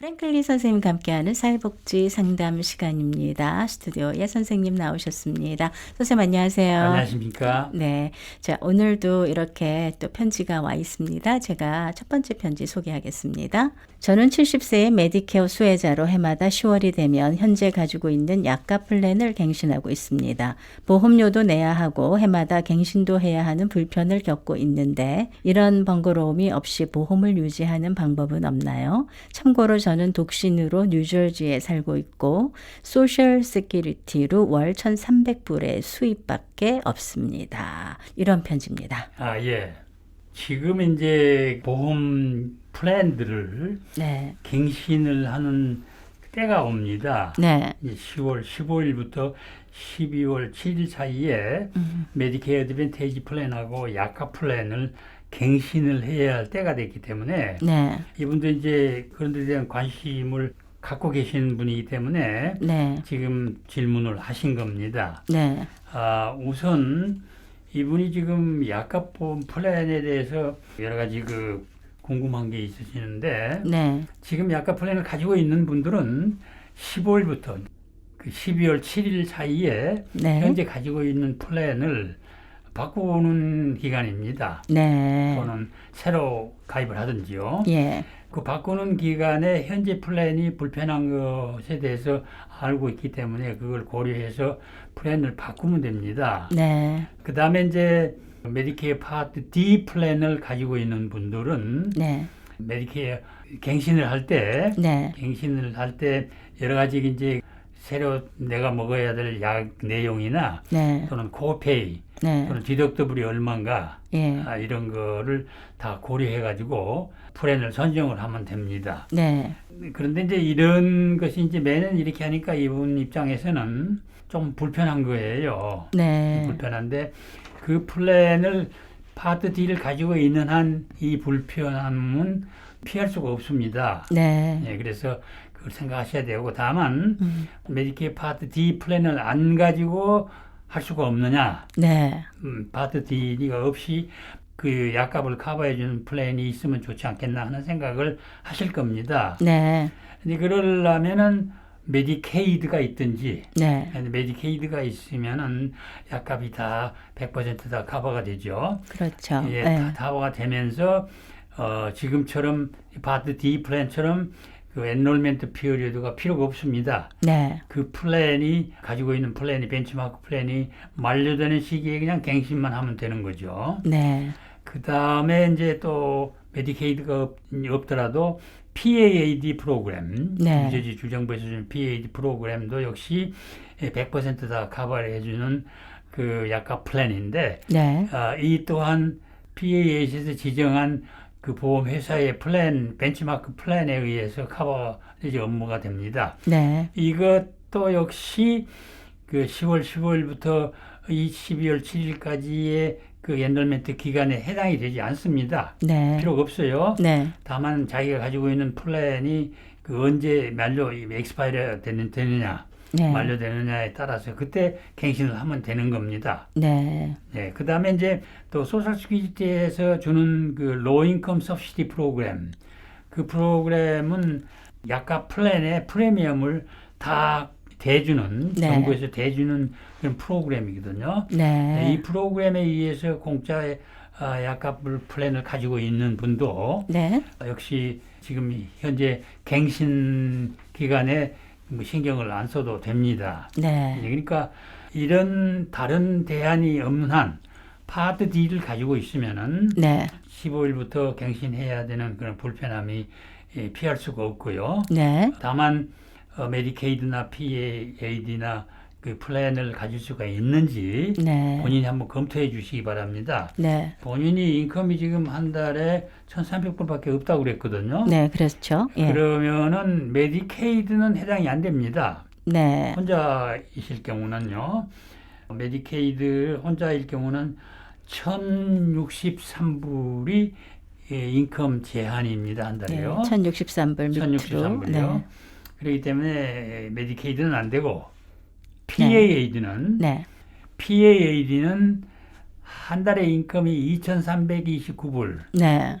최선희 선생님과 함께하는 사회복지 상담 시간입니다. 스튜디오 예 선생님 나오셨습니다. 선생님 안녕하세요. 안녕하십니까? 네. 자, 오늘도 이렇게 또 편지가 와 있습니다. 제가 첫 번째 편지 소개하겠습니다. 저는 70세의 메디케어 수혜자로 해마다 10월이 되면 현재 가지고 있는 약가 플랜을 갱신하고 있습니다. 보험료도 내야 하고 해마다 갱신도 해야 하는 불편을 겪고 있는데 이런 번거로움이 없이 보험을 유지하는 방법은 없나요? 참고로 저는 독신으로 뉴저지에 살고 있고 소셜 세큐리티로 월 1,300불의 수입밖에 없습니다. 이런 편지입니다. 아, 예. 지금 이제 보험 플랜들을 네. 갱신을 하는 때가 옵니다. 네. 이제 10월 15일부터 12월 7일 사이에 음. 메디케어 어드밴테이지 플랜하고 약가 플랜을 갱신을 해야 할 때가 됐기 때문에 네. 이분도 이제 그런 데 대한 관심을 갖고 계신 분이기 때문에 네. 지금 질문을 하신 겁니다. 네. 아, 우선 이분이 지금 약값보험 플랜에 대해서 여러 가지 그 궁금한 게 있으시는데 네. 지금 약값 플랜을 가지고 있는 분들은 15일부터 그 12월 7일 사이에 네. 현재 가지고 있는 플랜을 바꾸는 기간입니다. 네. 또는 새로 가입을 하든지요. 예. 그 바꾸는 기간에 현재 플랜이 불편한 것에 대해서 알고 있기 때문에 그걸 고려해서 플랜을 바꾸면 됩니다. 네. 그 다음에 이제 메디케어 파트 D 플랜을 가지고 있는 분들은 네. 메디케어 갱신을 할 때, 네. 갱신을 할 때 여러 가지 이제 새로 내가 먹어야 될 약 내용이나 네. 또는 코페이 네. 또는 디덕터블이 얼마인가 예. 아, 이런 거를 다 고려해 가지고 플랜을 선정을 하면 됩니다. 네. 그런데 이제 이런 것이 이제 매년 이렇게 하니까 이분 입장에서는 좀 불편한 거예요. 네. 불편한데 그 플랜을 파트 D를 가지고 있는 한 이 불편함은 피할 수가 없습니다. 네. 예, 그래서 그걸 생각하셔야 되고 다만 음. 메디케어 파트 D 플랜을 안 가지고 할 수가 없느냐? 네. 음, 파트 D가 없이 그 약값을 커버해주는 플랜이 있으면 좋지 않겠나 하는 생각을 하실 겁니다. 네. 근데 그러려면은 메디케이드가 있든지 네. 메디케이드가 있으면은 약값이 다 100%다 커버가 되죠. 그렇죠. 예, 네. 다 커버가 되면서 어, 지금처럼 파트 D 플랜처럼 그 엔롤멘트 피어리드가 필요가 없습니다. 네. 그 플랜이 가지고 있는 플랜이 벤치마크 플랜이 만료되는 시기에 그냥 갱신만 하면 되는 거죠. 네. 그 다음에 이제 또 메디케이드가 없, 없더라도 PAAD 프로그램, 네. 뉴저지 주정부에서 주는 PAAD 프로그램도 역시 100%다 커버를 해주는 그 약값 플랜인데 네. 아, 이 또한 PAA에서 지정한 그 보험 회사의 플랜, 벤치마크 플랜에 의해서 커버리지 업무가 됩니다. 네. 이것도 역시 그 10월 15일부터 이 12월 7일까지의 그 엔돌멘트 기간에 해당이 되지 않습니다. 네. 필요가 없어요. 네. 다만 자기가 가지고 있는 플랜이 그 언제 만료 엑스파이어 되느냐 네. 만료되느냐에 따라서 그때 갱신을 하면 되는 겁니다. 네. 네, 그 다음에 이제 또 소셜 스퀴지티에서 주는 그 로우 인컴 서브시디 프로그램 그 프로그램은 약값 플랜의 프리미엄을 다 대주는 네. 정부에서 대주는 그런 프로그램이거든요. 네, 네. 이 프로그램에 의해서 공짜의 아, 약값을 플랜을 가지고 있는 분도 네. 역시 지금 현재 갱신 기간에 뭐 신경을 안 써도 됩니다. 네. 그러니까 이런 다른 대안이 없는 한 파트 D를 가지고 있으면은 네. 15일부터 갱신해야 되는 그런 불편함이 예, 피할 수가 없고요. 네. 다만 어, 메디케이드나 PAAD나 그 플랜을 가질 수가 있는지 네. 본인이 한번 검토해 주시기 바랍니다. 네. 본인이 인컴이 지금 한 달에 1,300불밖에 없다고 그랬거든요. 네. 그렇죠. 예. 그러면은 메디케이드는 해당이 안 됩니다. 네. 혼자이실 경우는요. 메디케이드 혼자일 경우는 1063불이 인컴 제한입니다. 한 네. 달에요. 1063불 밑으로. 1063불이요. 네. 그렇기 때문에 메디케이드는 안 되고 PAAD는 네. PAAD는 한 달에 인컴이 2,329불 네.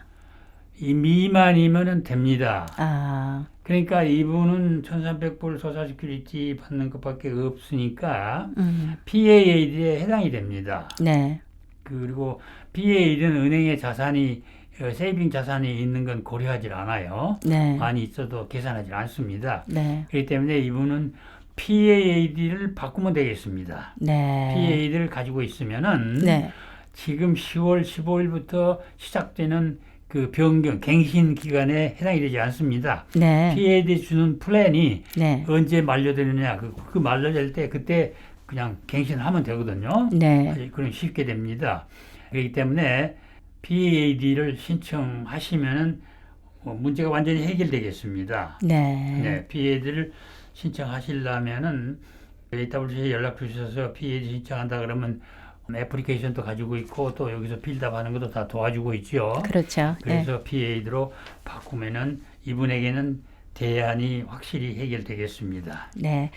이 미만이면은 됩니다. 아, 그러니까 이분은 1,300불 소셜 시큐리티 받는 것밖에 없으니까 음, PAAD에 해당이 됩니다. 네, 그리고 PAAD는 은행에 자산이 어, 세이빙 자산이 있는 건 고려하지 않아요. 네, 많이 있어도 계산하지 않습니다. 네, 그렇기 때문에 이분은 PAAD를 바꾸면 되겠습니다. 네, PAAD를 가지고 있으면은 네, 지금 10월 15일부터 시작되는 그 변경, 갱신 기간에 해당이 되지 않습니다. 네, PAD 주는 플랜이 네, 언제 만료되느냐, 그, 그 만료될 때 그때 그냥 갱신하면 되거든요. 네, 그럼 쉽게 됩니다. 그렇기 때문에 PAD를 신청하시면은 어, 문제가 완전히 해결되겠습니다. 네, 네, PAD를 신청하시려면은 AWC에 연락 주셔서 PAD 신청한다 그러면 애플리케이션도 가지고 있고 또 여기서 필답 하는 것도 다 도와주고 있죠. 그렇죠. 네, 그래서 PAD로 바꾸면은 이분에게는 대안이 확실히 해결되겠습니다. 네.